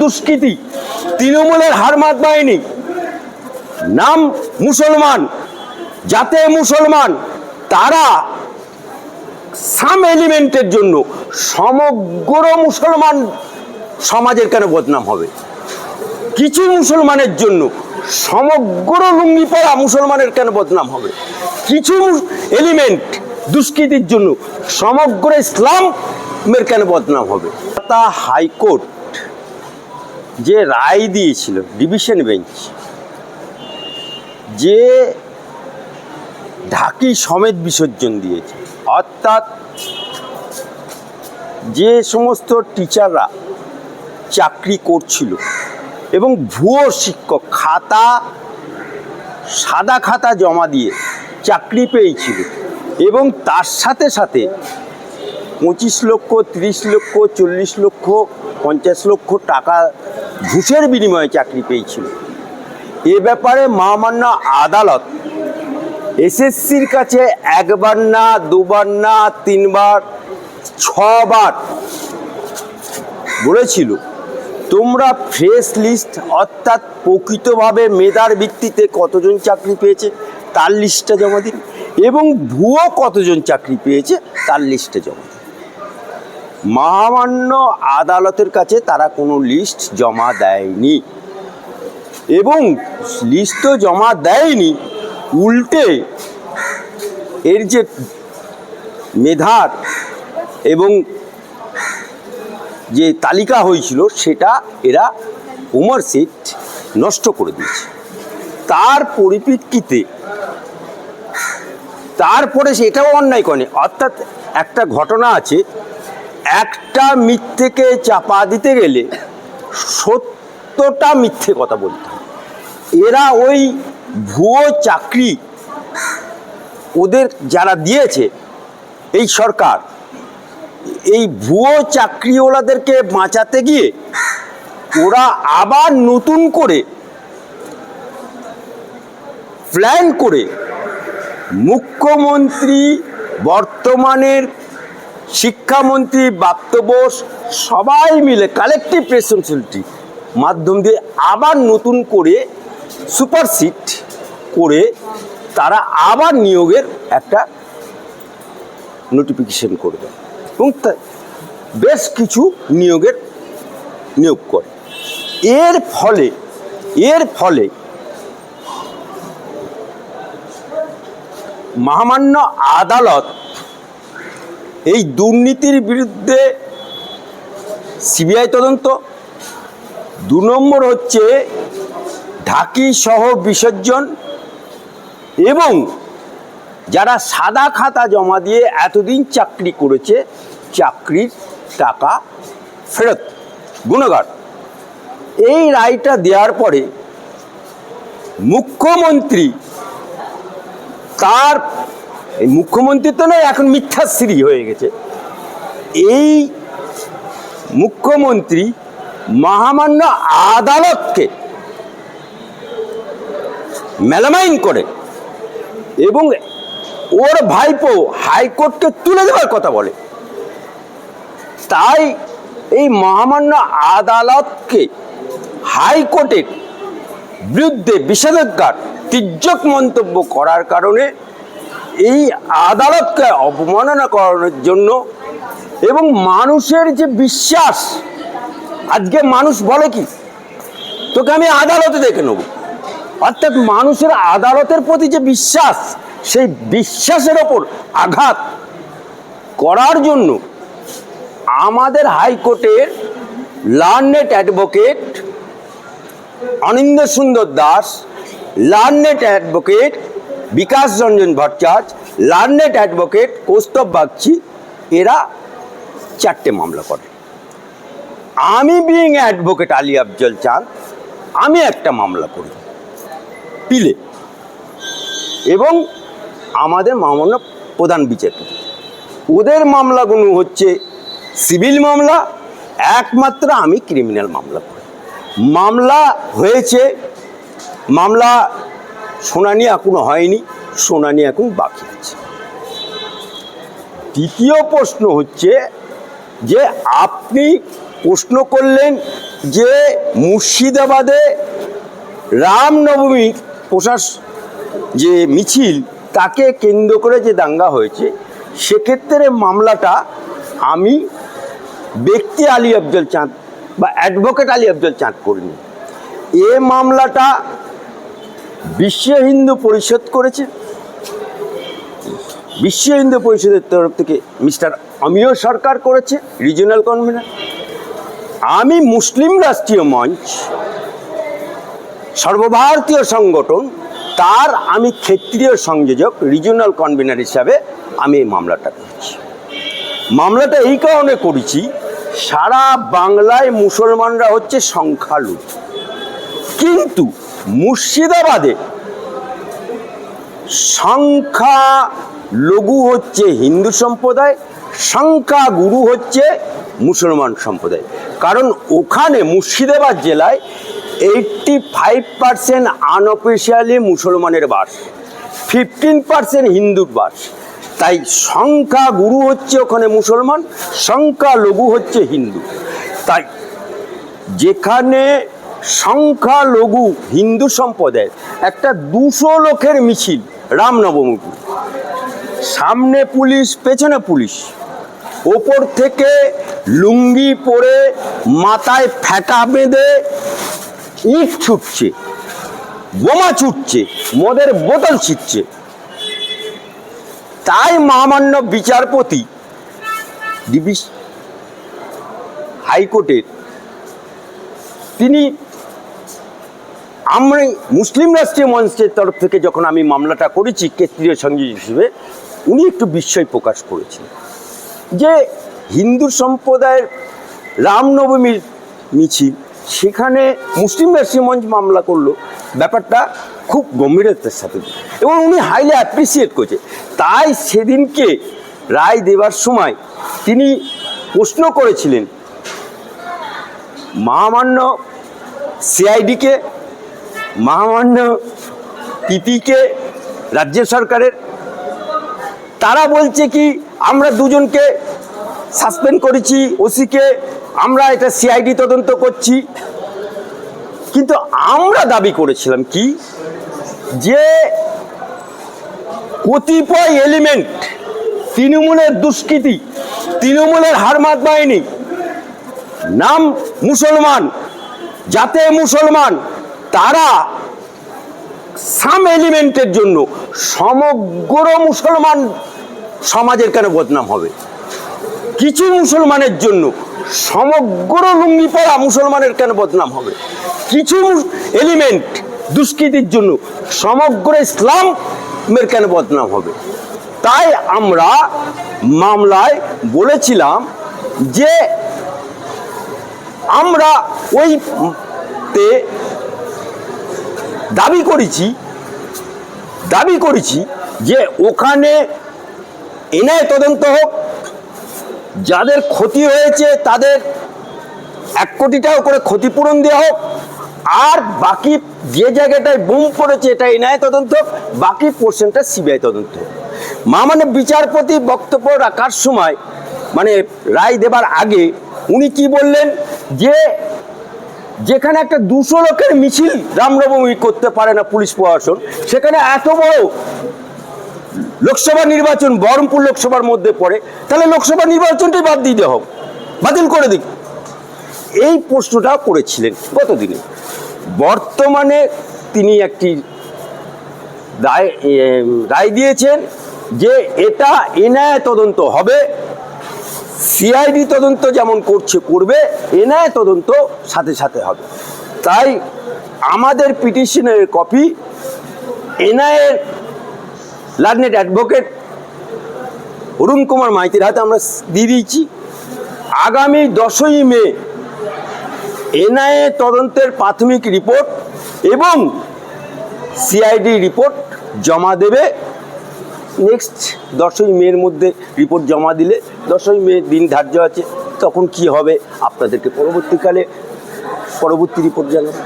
দুষ্কৃতি, তৃণমূলের হারমাত বাহিনী, নাম মুসলমান যাতে মুসলমান, তারা সাম এলিমেন্টের জন্য সমগ্র মুসলমান সমাজের কেন বদনাম হবে? কিছু মুসলমানের জন্য সমগ্র লুঙ্গি পরা মুসলমানের কেন বদনাম হবে? কিছু এলিমেন্ট দুষ্কৃতির জন্য সমগ্র ইসলামের কেন বদনাম হবে? তা হাইকোর্ট যে রায় দিয়েছিল ডিভিশন বেঞ্চ যে ঢাকি সমেত বিসর্জন দিয়েছে, অর্থাৎ যে সমস্ত টিচাররা চাকরি করছিল এবং ভুয়ো শিক্ষক খাতা, সাদা খাতা জমা দিয়ে চাকরি পেয়েছিল এবং তার সাথে সাথে পঁচিশ লক্ষ, তিরিশ লক্ষ, চল্লিশ লক্ষ, পঞ্চাশ লক্ষ টাকা ঘুষের বিনিময়ে চাকরি পেয়েছিল। এ ব্যাপারে মহামান্য আদালত এসএসসির কাছে একবার না, দুবার না, তিনবার, ছবার বলেছিল, তোমরা ফ্রেশ লিস্ট অর্থাৎ প্রকৃতভাবে মেধার ভিত্তিতে কতজন চাকরি পেয়েছে তার লিস্টটা জমা দিন এবং ভুয়ো কতজন চাকরি পেয়েছে তার লিস্টে জমা দিন। মহামান্য আদালতের কাছে তারা কোনো লিস্ট জমা দেয়নি। এবং লিস্ট তো জমা দেয়নি, উল্টে এর যে মেধার এবং যে তালিকা হয়েছিল সেটা এরা উমর সিট নষ্ট করে দিয়েছে। তার পরিপ্রেক্ষিতে, তারপরে সেটাও অন্যায় করে অর্থাৎ একটা ঘটনা আছে একটা মিথ্যেকে চাপা দিতে গেলে সত্যটা মিথ্যে কথা বলতে এরা ওই ভুয়ো চাকরি ওদের যারা দিয়েছে, এই সরকার, এই ভুয়ো চাকরিওয়ালাদেরকে বাঁচাতে গিয়ে ওরা আবার নতুন করে প্ল্যান করে মুখ্যমন্ত্রী বর্তমানের শিক্ষামন্ত্রী বাপ্ত বোস সবাই মিলে কালেকটিভ রেসপন্সিবিলিটি মাধ্যম দিয়ে আবার নতুন করে সুপারসিট করে তারা আবার নিয়োগের একটা নোটিফিকেশন করবে এবং বেশ কিছু নিয়োগের নিয়োগ করে। এর ফলে এর ফলে মহামান্য আদালত এই দুর্নীতির বিরুদ্ধে সিবিআই তদন্ত। দু নম্বর হচ্ছে ঢাকি সহ বিসর্জন এবং যারা সাদা খাতা জমা দিয়ে এতদিন চাকরি করেছে, চাকরির টাকা ফেরত, গুণগার। এই রায়টা দেওয়ার পরে মুখ্যমন্ত্রী তার এই মুখ্যমন্ত্রী তো নয়, এখন মিথ্যাশ্রী হয়ে গেছে। এই মুখ্যমন্ত্রী মহামান্য আদালতকে মেলামাইন করে এবং ওর ভাইপো হাইকোর্টকে তুলে দেওয়ার কথা বলে। তাই এই মহামান্য আদালতকে হাইকোর্টের বিরুদ্ধে বিষেধাজ্ঞার তির্যক মন্তব্য করার কারণে এই আদালতকে অবমাননা করানোর জন্য এবং মানুষের যে বিশ্বাস, আজকে মানুষ বলে কি? তোকে আমি আদালতে দেখে নেব। অর্থাৎ মানুষের আদালতের প্রতি যে বিশ্বাস, সেই বিশ্বাসের ওপর আঘাত করার জন্য আমাদের হাইকোর্টের learned advocate Anindya Sundar Das, learned advocate Bikash Ranjan Bhattacharya learned advocate Kaustav Bagchi, এরা চারটে মামলা করে। আমি বিইং অ্যাডভোকেট আলী আফজল চাঁদ আমি একটা মামলা করি। পিলে। এবং আমাদের মামলা প্রধান বিচারপতি। ওদের মামলাগুলো হচ্ছে সিভিল মামলা, একমাত্র আমি ক্রিমিনাল মামলা করি। মামলা হয়েছে, মামলা শুনানি এখনও হয়নি, শুনানি এখন বাকি আছে। দ্বিতীয় প্রশ্ন হচ্ছে যে আপনি প্রশ্ন করলেন যে মুর্শিদাবাদে রামনবমী প্রশাস যে মিছিল, তাকে কেন্দ্র করে যে দাঙ্গা হয়েছে, সেক্ষেত্রে মামলাটা আমি ব্যক্তি আলী আফজল চাঁদ বা অ্যাডভোকেট আলী আফজল চাঁদ করিনি। এ মামলাটা বিশ্ব হিন্দু পরিষদ করেছে। বিশ্ব হিন্দু পরিষদের তরফ থেকে মিস্টার অমিয় সরকার করেছে রিজিওনাল কনভেনার আমি মুসলিম রাষ্ট্রীয় মঞ্চ, সর্বভারতীয় সংগঠন, তার আমি ক্ষেত্রীয় সংযোজক রিজিওনাল কনভেনার হিসাবে আমি এই মামলাটা করেছি। মামলাটা এই কারণে করেছি, সারা বাংলায় মুসলমানরা হচ্ছে সংখ্যালঘু। কিন্তু মুর্শিদাবাদে। সংখ্যা লঘু হচ্ছে হিন্দু সম্প্রদায়, সংখ্যা গুরু হচ্ছে মুসলমান সম্প্রদায়। কারণ ওখানে মুর্শিদাবাদ জেলায় এইটটি ফাইভ পার্সেন্ট আনঅফিসিয়ালি মুসলমানের বাস ফিফটিন পার্সেন্ট হিন্দুর বাস। তাই সংখ্যা গুরু হচ্ছে ওখানে মুসলমান, সংখ্যা লঘু হচ্ছে হিন্দু। তাই যেখানে সংখ্যালঘু হিন্দু সম্প্রদায়ের একটা দুশো লোকের মিছিল রামনবমী সামনে পুলিশ, পেছনে পুলিশ। ওপর থেকে লুঙ্গি পরে মাথায় ফ্যাটা বেঁধে ইট ছুটছে, বোমা ছুটছে, মদের বোতল ছিটছে। তাই মহামান্য বিচারপতি হাইকোর্টের তিনি আমরা মুসলিম রাষ্ট্রীয় মঞ্চের তরফ থেকে যখন আমি মামলাটা করেছি কেন্দ্রীয় সংযোগ হিসেবে, উনি একটু বিস্ময় প্রকাশ করেছেন যে হিন্দু সম্প্রদায়ের রামনবমীর মিছিল, সেখানে মুসলিম রাষ্ট্রীয় মঞ্চ মামলা করল। ব্যাপারটা খুব গম্ভীরতার সাথে। এবং উনি হাইলি অ্যাপ্রিসিয়েট করছে। তাই সেদিনকে রায় দেবার সময় তিনি প্রশ্ন করেছিলেন, মহামান্য সিআইডিকে মহামান্য পিপিকে, রাজ্য সরকারের, তারা বলছে কি, আমরা দুজনকে সাসপেন্ড করেছি ওসিকে, আমরা এটা সিআইডি তদন্ত করছি। কিন্তু আমরা দাবি করেছিলাম কি, যে কতিপয় এলিমেন্ট তৃণমূলের দুষ্কৃতি, তৃণমূলের হারমাত বাহিনী নাম মুসলমান যাতে মুসলমান তারা সাম এলিমেন্টের জন্য সমগ্র মুসলমান সমাজের কেন বদনাম হবে? কিছু মুসলমানের জন্য সমগ্র লুঙ্গি পরা মুসলমানের কেন বদনাম হবে? কিছু এলিমেন্ট দুষ্কৃতির জন্য সমগ্র ইসলামের কেন বদনাম হবে? তাই আমরা মামলায় বলেছিলাম যে আমরা ওই দাবি করেছি দাবি করেছি যে ওখানে এনআই তদন্ত হোক, যাদের ক্ষতি হয়েছে তাদের এক কোটি টাকা করে ক্ষতিপূরণ দেওয়া হোক, আর বাকি যে জায়গাটায় বুম পড়েছে এটা এনআই তদন্ত, বাকি পোর্শনটা সিবিআই তদন্ত। মা মানে বিচারপতি বক্তব্য রাখার সময় মানে রায় দেবার আগে উনি কি বললেন যে যেখানে একটা দুশো লোকের মিছিল রামনবমী করতে পারে না পুলিশ প্রশাসন, সেখানে এত বড় লোকসভা নির্বাচন, বহরমপুর লোকসভার মধ্যে পড়ে, তাহলে লোকসভা নির্বাচনটাই বাদ দেওয়া হোক বাতিল করে দিক। এই প্রশ্নটা করেছিলেন গতদিনে বর্তমানে তিনি একটি রায় রায় দিয়েছেন যে এটা এনআইএ তদন্ত হবে সিআইডি তদন্ত যেমন করছে, করবে এনআইএ তদন্ত সাথে সাথে হবে। তাই আমাদের পিটিশনের কপি এনআইএর লার্নেট অ্যাডভোকেট অরুণ কুমার মাইতির হাতে আমরা দিয়ে দিয়েছি। আগামী দশই মে এনআইএ তদন্তের প্রাথমিক রিপোর্ট এবং সিআইডি রিপোর্ট জমা দেবে। নেক্সট দশই মেয়ের মধ্যে রিপোর্ট জমা দিলে, দশই মে দিন ধার্য আছে, তখন কি হবে? আপনাদেরকে পরবর্তীকালে, পরবর্তী রিপোর্ট জানাব।